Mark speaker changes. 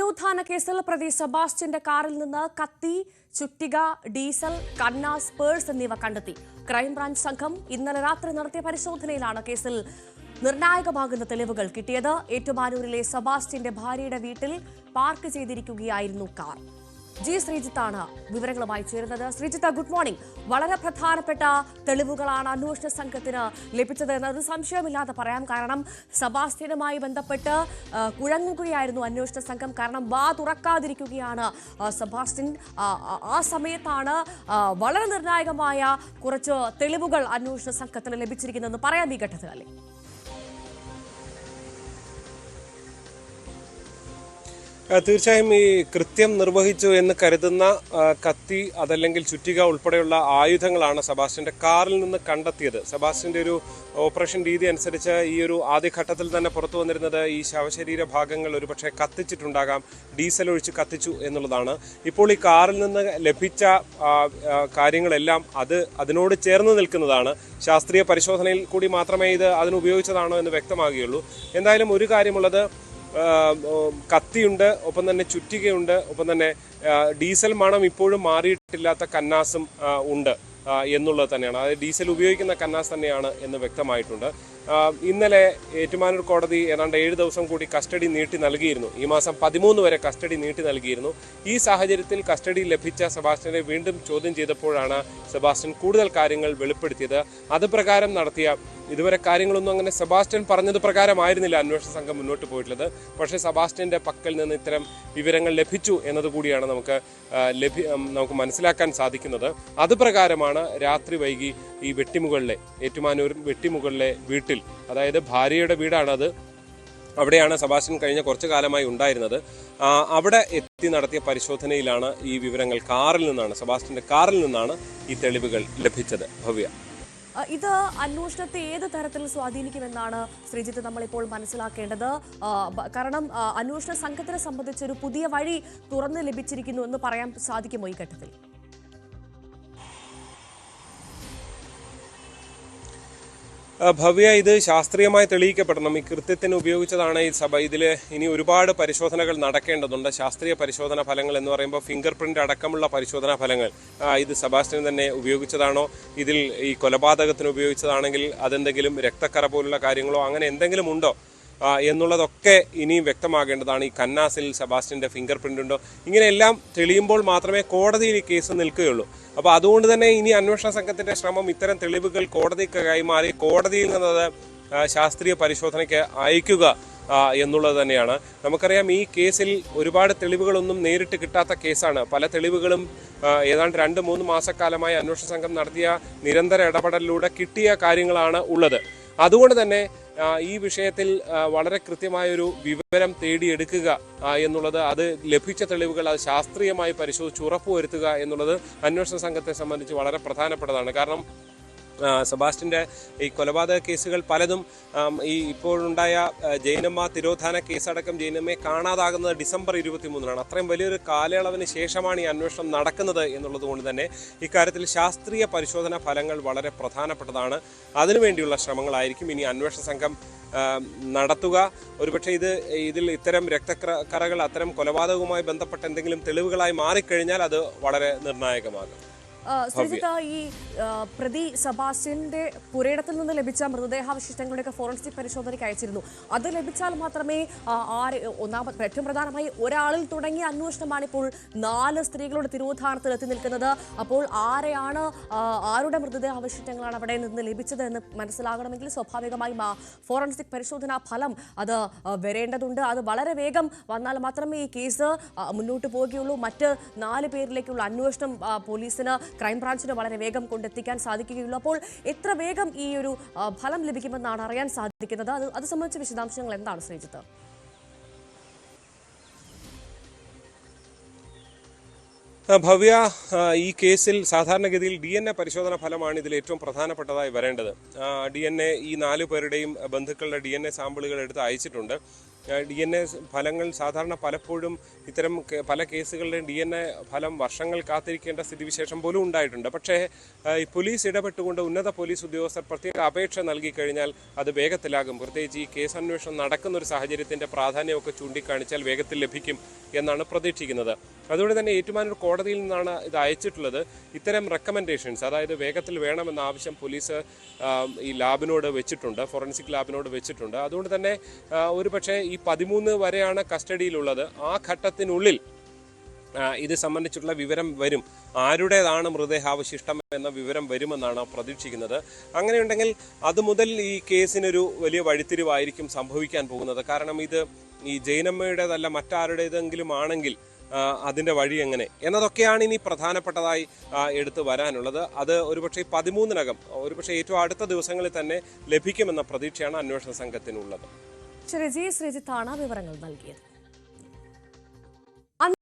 Speaker 1: തിരോധാന കേസിൽ പ്രതി സെബാസ്റ്റ്യന്റെ കാറിൽ നിന്ന് കത്തി ചുറ്റിക ഡീസൽ കന്നാസ് പേഴ്സ് എന്നിവ കണ്ടെത്തി. ക്രൈംബ്രാഞ്ച് സംഘം ഇന്നലെ രാത്രി നടത്തിയ പരിശോധനയിലാണ് കേസിൽ നിർണായകമാകുന്ന തെളിവുകൾ കിട്ടിയത്. ഏറ്റുമാനൂരിലെ സെബാസ്റ്റ്യന്റെ ഭാര്യയുടെ വീട്ടിൽ പാർക്ക് ചെയ്തിരിക്കുകയായിരുന്നു കാർ. ജി ശ്രീജിത്താണ് വിവരങ്ങളുമായി ചേരുന്നത്. ശ്രീജിത്ത ഗുഡ് മോർണിംഗ് വളരെ പ്രധാനപ്പെട്ട തെളിവുകളാണ് അന്വേഷണ സംഘത്തിന് ലഭിച്ചത് എന്നത് സംശയമില്ലാതെ പറയാം. കാരണം സബാസ്റ്റ്യനുമായി ബന്ധപ്പെട്ട് കുഴങ്ങുകയായിരുന്നു അന്വേഷണ സംഘം. കാരണം വാ തുറക്കാതിരിക്കുകയാണ് സബാസ്റ്റ്യൻ. ആ, സമയത്താണ് വളരെ നിർണായകമായ കുറച്ച് തെളിവുകൾ അന്വേഷണ സംഘത്തിന് ലഭിച്ചിരിക്കുന്നതെന്ന് പറയാം ഈ ഘട്ടത്തിൽ അല്ലേ
Speaker 2: തീർച്ചയായും ഈ കൃത്യം നിർവഹിച്ചു എന്ന് കരുതുന്ന കത്തി അതല്ലെങ്കിൽ ചുറ്റിക ഉൾപ്പെടെയുള്ള ആയുധങ്ങളാണ് സെബാസ്റ്റ്യന്റെ കാറിൽ നിന്ന് കണ്ടെത്തിയത്. സെബാസ്റ്റ്യന്റെ ഒരു ഓപ്പറേഷൻ രീതി അനുസരിച്ച് ഈ ഒരു ആദ്യഘട്ടത്തിൽ തന്നെ പുറത്തു വന്നിരുന്നത് ഈ ശവശരീര ഭാഗങ്ങൾ ഒരുപക്ഷെ കത്തിച്ചിട്ടുണ്ടാകാം ഡീസൽ ഒഴിച്ച് കത്തിച്ചു എന്നുള്ളതാണ്. ഇപ്പോൾ ഈ കാറിൽ നിന്ന് ലഭിച്ച കാര്യങ്ങളെല്ലാം അത് അതിനോട് ചേർന്ന് നിൽക്കുന്നതാണ്. ശാസ്ത്രീയ പരിശോധനയിൽ കൂടി മാത്രമേ ഇത് അതിന് ഉപയോഗിച്ചതാണോ എന്ന് വ്യക്തമാകുകയുള്ളൂ. എന്തായാലും ഒരു കാര്യമുള്ളത് കത്തിയുണ്ട് ഒപ്പം തന്നെ ചുറ്റികയുണ്ട് ഒപ്പം തന്നെ ഡീസൽ മണം ഇപ്പോഴും മാറിയിട്ടില്ലാത്ത കന്നാസും ഉണ്ട് എന്നുള്ളത് തന്നെയാണ്. അതായത് ഡീസൽ ഉപയോഗിക്കുന്ന കന്നാസ് തന്നെയാണ് എന്ന് വ്യക്തമായിട്ടുണ്ട്. ഇന്നലെ ഏറ്റുമാനൂർ കോടതി ഏതാണ്ട് ഏഴ് ദിവസം കൂടി കസ്റ്റഡി നീട്ടി നൽകിയിരുന്നു. ഈ മാസം പതിമൂന്ന് വരെ കസ്റ്റഡി നീട്ടി നൽകിയിരുന്നു. ഈ സാഹചര്യത്തിൽ കസ്റ്റഡി ലഭിച്ച സെബാസ്റ്റ്യനെ വീണ്ടും ചോദ്യം ചെയ്തപ്പോഴാണ് സെബാസ്റ്റ്യൻ കൂടുതൽ കാര്യങ്ങൾ വെളിപ്പെടുത്തിയത്. അത് പ്രകാരം നടത്തിയ ഇതുവരെ കാര്യങ്ങളൊന്നും അങ്ങനെ സെബാസ്റ്റ്യൻ പറഞ്ഞത് പ്രകാരമായിരുന്നില്ല അന്വേഷണ സംഘം മുന്നോട്ട് പോയിട്ടുള്ളത്. പക്ഷേ സെബാസ്റ്റ്യന്റെ പക്കൽ നിന്ന് ഇത്തരം വിവരങ്ങൾ ലഭിച്ചു എന്നതുകൂടിയാണ് നമുക്ക് ലഭ്യ നമുക്ക് മനസ്സിലാക്കാൻ സാധിക്കുന്നത്. അത് പ്രകാരമാണ് രാത്രി വൈകി ഈ വെട്ടിമുകളിലെ ഏറ്റുമാനൂർ വെട്ടിമുകളിലെ വീട്ടിൽ അതായത് ഭാര്യയുടെ വീടാണത് അവിടെയാണ് സെബാസ്റ്റ്യൻ കഴിഞ്ഞ കുറച്ചു കാലമായി ഉണ്ടായിരുന്നത്. അവിടെ എത്തി നടത്തിയ പരിശോധനയിലാണ് ഈ വിവരങ്ങൾ കാറിൽ നിന്നാണ് സെബാസ്റ്റ്യന്റെ കാറിൽ നിന്നാണ് ഈ തെളിവുകൾ ലഭിച്ചത്. ഭവ്യ.
Speaker 1: ഇത് അന്വേഷണത്തെ ഏത് തരത്തിൽ സ്വാധീനിക്കുമെന്നാണ് ശ്രീജിത്ത് നമ്മളിപ്പോൾ മനസ്സിലാക്കേണ്ടത്. കാരണം അന്വേഷണ സംഘത്തിനെ സംബന്ധിച്ച് ഒരു പുതിയ വഴി തുറന്ന് ലഭിച്ചിരിക്കുന്നു എന്ന് പറയാൻ സാധിക്കുമോ ഈ ഘട്ടത്തിൽ?
Speaker 2: ഭവ്യ ഇത് ശാസ്ത്രീയമായി തെളിയിക്കപ്പെടണം. ഈ കൃത്യത്തിന് ഉപയോഗിച്ചതാണ് ഈ സഭ. ഇതിൽ ഇനി ഒരുപാട് പരിശോധനകൾ നടക്കേണ്ടതുണ്ട്. ശാസ്ത്രീയ പരിശോധന ഫലങ്ങൾ എന്ന് പറയുമ്പോൾ ഫിംഗർ പ്രിന്റ് അടക്കമുള്ള പരിശോധനാ ഫലങ്ങൾ. ഇത് സെബാസ്റ്റ്യൻ തന്നെ ഉപയോഗിച്ചതാണോ? ഇതിൽ ഈ കൊലപാതകത്തിന് ഉപയോഗിച്ചതാണെങ്കിൽ അതെന്തെങ്കിലും രക്തക്കറ പോലുള്ള കാര്യങ്ങളോ അങ്ങനെ എന്തെങ്കിലും ഉണ്ടോ? എന്നുള്ളതൊക്കെ ഇനിയും വ്യക്തമാകേണ്ടതാണ്. ഈ കന്നാസിൽ സെബാസ്റ്റ്യന്റെ ഫിംഗർ പ്രിന്റ് ഉണ്ടോ? ഇങ്ങനെയെല്ലാം തെളിയുമ്പോൾ മാത്രമേ കോടതിയിൽ ഈ കേസ് നിൽക്കുകയുള്ളൂ. അപ്പോൾ അതുകൊണ്ട് തന്നെ ഇനി അന്വേഷണ സംഘത്തിന്റെ ശ്രമം ഇത്തരം തെളിവുകൾ കോടതിക്ക് കൈമാറി കോടതിയിൽ നിന്നത് ശാസ്ത്രീയ പരിശോധനയ്ക്ക് അയക്കുക എന്നുള്ളത് തന്നെയാണ്. നമുക്കറിയാം ഈ കേസിൽ ഒരുപാട് തെളിവുകളൊന്നും നേരിട്ട് കിട്ടാത്ത കേസാണ്. പല തെളിവുകളും ഏതാണ്ട് രണ്ട് മൂന്ന് മാസക്കാലമായി അന്വേഷണ സംഘം നടത്തിയ നിരന്തര ഇടപെടലിലൂടെ കിട്ടിയ കാര്യങ്ങളാണ് ഉള്ളത്. അതുകൊണ്ട് തന്നെ ഈ വിഷയത്തിൽ വളരെ കൃത്യമായൊരു വിവരം തേടിയെടുക്കുക എന്നുള്ളത് അത് ലഭിച്ച തെളിവുകൾ അത് ശാസ്ത്രീയമായി പരിശോധിച്ച് ഉറപ്പുവരുത്തുക എന്നുള്ളത് അന്വേഷണ സംഘത്തെ സംബന്ധിച്ച് വളരെ പ്രധാനപ്പെട്ടതാണ്. കാരണം ആ, സെബാസ്റ്റ്യന്റെ ഈ കൊലപാതക കേസുകൾ പലതും ഈ ഇപ്പോഴുണ്ടായ ജൈനമ്മ തിരോധാന കേസടക്കം ജൈനമ്മയെ കാണാതാകുന്നത് ഡിസംബർ ഇരുപത്തിമൂന്നിനാണ്. അത്രയും വലിയൊരു കാലയളവിന് ശേഷമാണ് ഈ അന്വേഷണം നടക്കുന്നത് എന്നുള്ളത് കൊണ്ട് തന്നെ ഇക്കാര്യത്തിൽ ശാസ്ത്രീയ പരിശോധന ഫലങ്ങൾ വളരെ പ്രധാനപ്പെട്ടതാണ്. അതിനുവേണ്ടിയുള്ള ശ്രമങ്ങളായിരിക്കും ഇനി അന്വേഷണ സംഘം നടത്തുക. ഒരുപക്ഷെ ഇത് ഇതിൽ ഇത്തരം രക്തക്കറകൾ അത്തരം കൊലപാതകവുമായി ബന്ധപ്പെട്ട എന്തെങ്കിലും തെളിവുകളായി മാറിക്കഴിഞ്ഞാൽ അത് വളരെ നിർണായകമാകും.
Speaker 1: ശ്രീജിത്ത് ഈ പ്രതി സബാസ്റ്റിന്റെ പുരയിടത്തിൽ നിന്ന് ലഭിച്ച മൃതദേഹാവശിഷ്ടങ്ങളുടെയൊക്കെ ഫോറൻസിക് പരിശോധനയ്ക്ക് അയച്ചിരുന്നു. അത് ലഭിച്ചാൽ മാത്രമേ ആര് ഒന്നാമത് ഏറ്റവും പ്രധാനമായി ഒരാളിൽ തുടങ്ങിയ അന്വേഷണമാണ് ഇപ്പോൾ നാല് സ്ത്രീകളുടെ തിരോധാനത്തിൽ എത്തി നിൽക്കുന്നത്. അപ്പോൾ ആരെയാണ് ആരുടെ മൃതദേഹാവശിഷ്ടങ്ങളാണ് അവിടെ നിന്ന് ലഭിച്ചത് എന്ന് മനസ്സിലാകണമെങ്കിൽ സ്വാഭാവികമായും ആ ഫോറൻസിക് പരിശോധനാ ഫലം അത് വരേണ്ടതുണ്ട്. അത് വളരെ വേഗം വന്നാൽ മാത്രമേ ഈ കേസ് മുന്നോട്ട് പോവുകയുള്ളൂ മറ്റ് നാല് പേരിലേക്കുള്ള അന്വേഷണം പോലീസിന് ക്രൈംബ്രാഞ്ചിന് വളരെ വേഗം കൊണ്ടെത്തിക്കാൻ സാധിക്കുകയുള്ളൂ. അപ്പോൾ എത്ര വേഗം ഈ ഒരു ഫലം ലഭിക്കുമെന്നാണ് അറിയാൻ സാധിക്കുന്നത്? അത് അത് സംബന്ധിച്ച വിശദാംശങ്ങൾ എന്താണ് ശ്രീജിത്ത്?
Speaker 2: ഭവ്യ ഈ കേസിൽ സാധാരണഗതിയിൽ ഡി എൻ എ പരിശോധന ഫലമാണ് ഇതിൽ ഏറ്റവും പ്രധാനപ്പെട്ടതായി വരേണ്ടത്. ഡി എൻ എ ഈ നാലു പേരുടെയും ബന്ധുക്കളുടെ ഡി എൻ എ സാമ്പിളുകൾ എടുത്ത് അയച്ചിട്ടുണ്ട്. ഡി എൻ എ ഫലങ്ങൾ സാധാരണ പലപ്പോഴും ഇത്തരം പല കേസുകളുടെയും ഡി എൻ എ ഫലം വർഷങ്ങൾ കാത്തിരിക്കേണ്ട സ്ഥിതിവിശേഷം പോലും ഉണ്ടായിട്ടുണ്ട്. പക്ഷേ പോലീസ് ഇടപെട്ടുകൊണ്ട് ഉന്നത പോലീസ് ഉദ്യോഗസ്ഥർ പ്രത്യേക അപേക്ഷ നൽകിക്കഴിഞ്ഞാൽ അത് വേഗത്തിലാകും. പ്രത്യേകിച്ച് ഈ കേസ് അന്വേഷണം നടക്കുന്ന ഒരു സാഹചര്യത്തിന്റെ പ്രാധാന്യമൊക്കെ ചൂണ്ടിക്കാണിച്ചാൽ വേഗത്തിൽ ലഭിക്കും എന്നാണ് പ്രതീക്ഷിക്കുന്നത്. അതുകൊണ്ട് തന്നെ ഏറ്റുമാനൂർ കോടതിയിൽ നിന്നാണ് ഇത് അയച്ചിട്ടുള്ളത്. ഇത്തരം റെക്കമെൻഡേഷൻസ് അതായത് വേഗത്തിൽ വേണമെന്ന ആവശ്യം പോലീസ് ഈ ലാബിനോട് വെച്ചിട്ടുണ്ട് ഫോറൻസിക് ലാബിനോട് വെച്ചിട്ടുണ്ട്. അതുകൊണ്ട് തന്നെ ഒരു പക്ഷേ ഈ പതിമൂന്ന് വരെയാണ് കസ്റ്റഡിയിലുള്ളത്. ആ ഘട്ടത്തിനുള്ളിൽ ഇത് സംബന്ധിച്ചുള്ള വിവരം വരും. ആരുടേതാണ് മൃതദേഹാവശിഷ്ടം എന്ന വിവരം വരുമെന്നാണ് പ്രതീക്ഷിക്കുന്നത്. അങ്ങനെയുണ്ടെങ്കിൽ അത് മുതൽ ഈ കേസിനൊരു വലിയ വഴിത്തിരിവായിരിക്കും സംഭവിക്കാൻ പോകുന്നത്. കാരണം ഇത് ഈ ജൈനമ്മയുടേതല്ല മറ്റാരുടേതെങ്കിലും ആണെങ്കിൽ അതിന്റെ വഴി എങ്ങനെ? എന്നതൊക്കെയാണ് ഇനി പ്രധാനപ്പെട്ടതായി എടുത്തു വരാനുള്ളത്. അത് ഒരുപക്ഷെ പതിമൂന്നിനകം ഒരുപക്ഷെ ഏറ്റവും അടുത്ത ദിവസങ്ങളിൽ തന്നെ ലഭിക്കുമെന്ന പ്രതീക്ഷയാണ് അന്വേഷണ സംഘത്തിനുള്ളത്.
Speaker 1: ശ്രീജി ശ്രീജിത്താണ് വിവരങ്ങൾ നൽകിയത്.